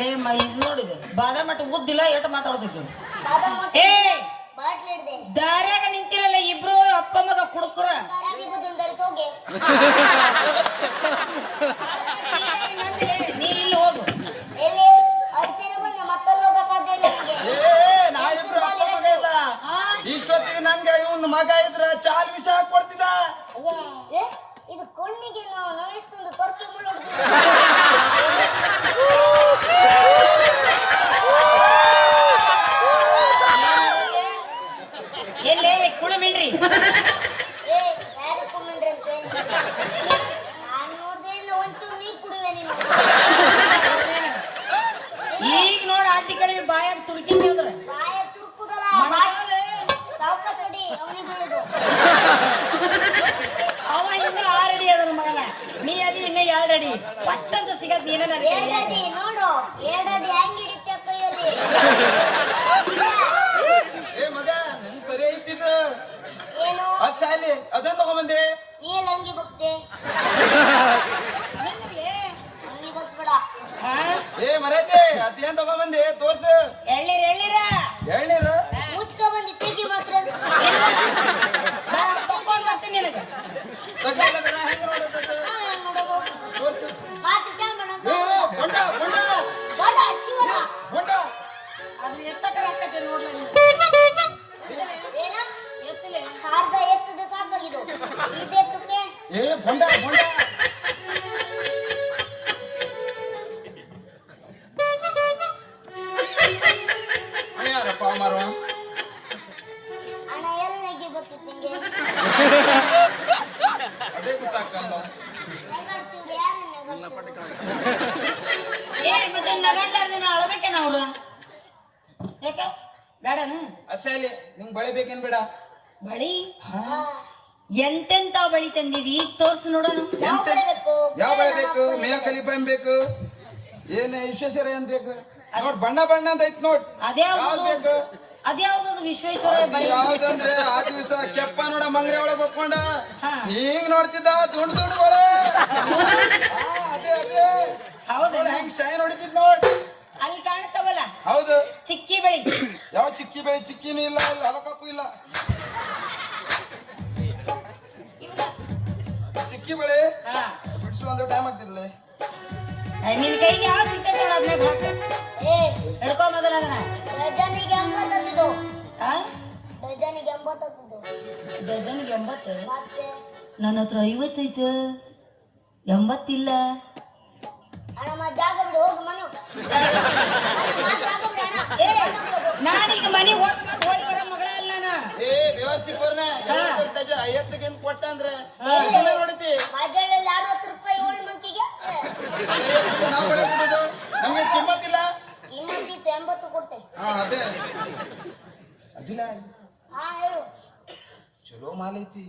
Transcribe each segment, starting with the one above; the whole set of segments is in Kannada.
ಲೇ ಮ ಇದು. ನೋಡಿದೆ ಬಾದಾಮ್ ಮಟ್ಟ ಉದ್ದಿಲ್ಲ ಏಟ ಮಾತಾಡ್ತಿದ್ದೆ ಏ ಬಾಟ್ಲಿ ಹಿಡ್ದೆ. ದಾರ್ಯಾಗ ನಿಂತಿರಲ್ಲ ಇಬ್ರು ಅಪ್ಪ ಮಗ ಕುಡುಕ್ರ ಕಾರಾಗಿ ಬುದ್ಧಿನ ಧರಿಸಿ ಹೋಗಿ ನೀ ಇಲ್ಲಿ ಹೋಗು ಎಲ್ಲಿ ಅರ್ತಿನ ಬಂದ ಮತ್ತಲ್ಲಿ ಹೋಗೋ ಸಾಧ್ಯ ಇಲ್ಲ ನನಗೆ ಏ ನಾವಿಬ್ರು ಅಪ್ಪ ಮಗ ಇಲ್ಲ ಆ, ಇಷ್ಟೊತ್ತಿಗೆ ನಂಗೆ ಇವನ್ ಮಗ ಇದ್ರ ಚಾಲ್ ವಿಷ ಹಾಕೊಡ್ತಿದ್ದ ಅವ್ವ. ಏ ಇದು ಕಣ್ಣಿಗೆ ನಾವು ನಾವೆಷ್ಟೊಂದು ತೊರ್ಕೆ ಮುಳ್ಳು ಹೊಡ್ದಿದ್ದೀವಿ. ಎಲ್ಲೇ ಕುಳಮಿಲ್ರಿ ಏ ಯಾರು ಕುಮ್ಮಂಡ್ರಿ ಅಂತೆ ನಾನು ನೋಡ್ದೆ ಇಲ್ಲ ಒಂಚೂರು ನೀರು ಕುಡುವೆ ನೀನು ಈಗ ನೋಡ ಆಟಿ ಬಾಯಾಗ ಅಂದ್ರ. ಬಾಯ ಅವನಿಗೆ ಹೇಳುದು. ಅವ ಇನ್ನ ಆರಡಿ ಅದನ ಮಗನ. ನೀ ಅದಿ ಇನ್ನ ಎರಡಡಿ ಪಟ್ಟಂತ ಸಿಗತ್ ನೀನ ಎರಡಡಿ ನೋಡು. ಎರಡಡಿ ಹೆಂಗ್ ಹಿಡಿತ ಕೈಯಲ್ಲಿ ಏ ಮಗ ನನ್ ಸರಿ ಐತಿದ್ದು ಏನು ಅದ್ ಸಾಲಿ ಅದನ್ನ ತಗೊಂಬಂದೆ ನೀ ಎಲ್ಲ ಅಂಗಿ ಬಗ್ಸ್ದೆ ಅಂಗಿ ಬಗ್ಸ್ಬೇಡ ಹಾ ಏ ಮರೈತೆ ಅದೇನ್ ತಗೊಂಬಂದಿ? ತೋರ್ಸು. ಎಳ್ಳಿರ ಎಳ್ಳಿರ ಎಳ್ನೀರ? ಮುಚ್ಕ ಬಂದಿ ಮಾತ್ರ. ತಕೊಂಡ್ ಬರ್ತೀನಿ ನಿನಗ. ಏ ಹೆಂಗ್ ನೋಡೋದು? ಅಳಬೇಕೇನ ಅವ್ರು? ಯಾಕ? ಬೇಡನ? ಅಸಲಿ ನಿಂಗ್ ಬಳಿ ಬೇಕೇನ್ ಬೇಡ? ಬಳಿ? ಎಂತೆಂತ ಬಳಿ ತಂದಿದಿ? ಈಗ ತೋರ್ಸು ನೋಡೋಣ. ಯಾವ ಬಳೆ ಬೇಕು? ಯಾವ ಬಳೆ ಬೇಕು? ಮೇಲ್ ಕಲಿಪ ಏನ್ ಬೇಕು ಏನ್ ವಿಶ್ವೇಶ್ವರ ಏನ್ ಬೇಕು? ನೋಡ್ ಬಣ್ಣ ಬಣ್ಣ ಅಂತ ಐತ್ ನೋಡ್. ಅದೇ ಅದ್ಯಾವ್ದು ಬೇಕು? ಅದ್ಯಾವ್ದು ವಿಶ್ವೇಶ್ವರ ಯಾವ್ದಂದ್ರೆ ಆ ದಿವಸ ಕೆಪ್ಪ ನೋಡ ಮಂಗ್ರೆ ಒಳಗ್ ಹೊಕ್ಕೊಂಡ. ಹಿಂಗ್ ನೋಡ್ತಿದ್ದ ದುಂಡ್ ದುಂಡ್ಗಳ. ಅದೇ ಅದೇ. ಹೌದು ಹೆಂಗ್ ಶೈನ್ ಹೊಡಿತಿದ್ ನೋಡ್. ಅಲ್ಲಿ ಕಾಣಿಸ್ತಾವಲ್ಲ? ಹೌದು. ಚಿಕ್ಕಿ ಬೆಳಿ. ಯಾವ ಚಿಕ್ಕಿ ಬೆಳಿ? ಚಿಕ್ಕಿನೂ ಇಲ್ಲ ಅಲ್ಲಿ ಹಲಕಪ್ಪು ಇಲ್ಲ. ಚಿಕ್ಕಿ ಬೆಳಿ. ಹಾ. ಬಿಡ್ಸು ಅಂದ್ರೆ ಟೈಮ್ ಆಗ್ತಿದ್ಲೆ. ನಿನ್ ಕೈಗೆ ಅದ್ನಾಗ ಹಾಕು ಏ ಹಿಡ್ಕೊ ಮೊದಲ ಅದನ್ನ. ಡಜನಿಗೆ ಎಂಬತ್ತದ್ದು ಆ? ಡಜನಿಗೆ ಎಂಬತ್ತದ್ದು ಡಜನ್ಗೆ ಎಂಬತ್ತು? ಮತ್ತೆ? ನನ್ನ ಹತ್ರ ಐವತ್ತೈತೆ. ಎಂಬತ್ತಿಲ್ಲ. ನಾನೀಗ ಮನೆ ಹೋಗಿ ಬರೋ ಮಗಳ ಅಲ್ಲ ನಾ ಏ ವ್ಯವಸ್ಥೆ ಬರ್ನ ಐವತ್ತಿಗೆ ಕೊಟ್ಟ ಅಂದ್ರೆ ನೋಡ್ತಿ. ಅರವತ್ತು ರೂಪಾಯಿ ಏಳು ಮಂಕಿಗೆ ಅದೇ. ಅದಿಲ್ಲ. ಚಲೋ ಮಾಲ್ ಐತಿ.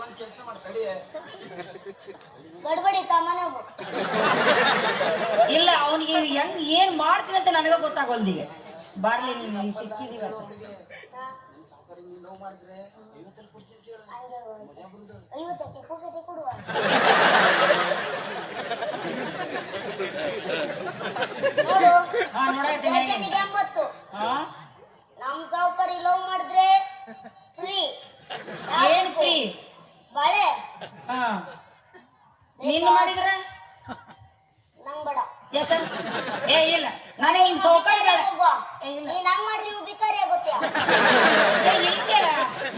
ಒಂದ್ ಕೆಲಸ ಗಡ್ಬಡಿ ಇಲ್ಲ ಅವನಿಗೆ ಹೆಂಗ್ ಏನ್ ಮಾಡ್ತೀನಿ ಅಂತ ನನಗ ಗೊತ್ತಾಗೋಲ್ದೀಗ. ಬಾರ್ಲಿ ನೀನು ಸಿಕ್ಕಿದೀವಲ್ಲ ನಮ್ ಲವ್ ಮಾಡಿದ್ರೆ ಫ್ರೀ ಏನ್ ಫ್ರೀ? ಬಳೆ ನೀನು ಮಾಡಿದ್ರ? ನಂಗ್ ಬೇಡ. ಏ ಇಲ್ಲ. ನನಗೆ ಇನ್ನು ಸೌಕರ್ಯ ಬೇಡ. ನೀನ್ ಹಂಗ್ ಮಾಡ್ರಿ ನೀವು ಬಿಕಾರಿ ಆಗುತ್ತೆ ಏ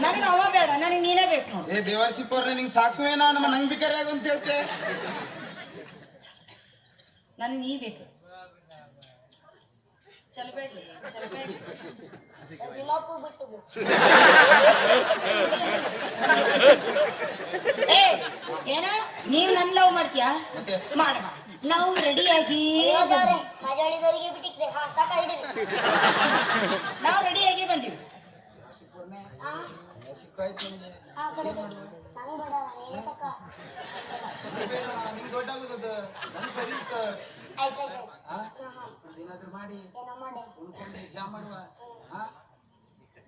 ನನಗೆ ಅವ ಬೇಡ ನನಗೆ ನೀನೇ ಬೇಕು. ನೋಡು ಏ ಬೇವಾಸಿ ಪೋರ್ರೆ ನಿಂಗೆ ಸಾಕುವೇನಾ ನಮ್ಮ ನಂಗ್ ಬೇಕಾರೆ ಆಗು ಅಂತ ಹೇಳ್ತೆ? ನನಗೆ ನೀ ಬೇಕು. ಚಲಬೇಡ್ರಿ ಚಲಬೇಡ್ರಿ ನಿಮ್ಮಪ್ಪು ಬಿಟ್ಟು ಏ ಏನ? ನೀವ್ ನನ್ ಲವ್ ಮಾಡ್ತೀಯಾ? ಮಾಡ. ನಾವು ರೆಡಿಯಾಗಿ ನಾವು ರೆಡಿಯಾಗಿ ಬಂದಿವಿ?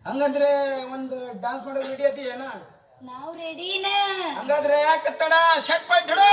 ಹಂಗಂದ್ರೆ ಒಂದು ಡಾನ್ಸ್ ಮಾಡೋದು ರೆಡಿ ಏನ? ನಾವು ರೆಡಿನ ಹಂಗಾದ್ರೆ ಯಾಕೆ ತಡ ಶಟ್ ಪಟ್ ಹಿಡು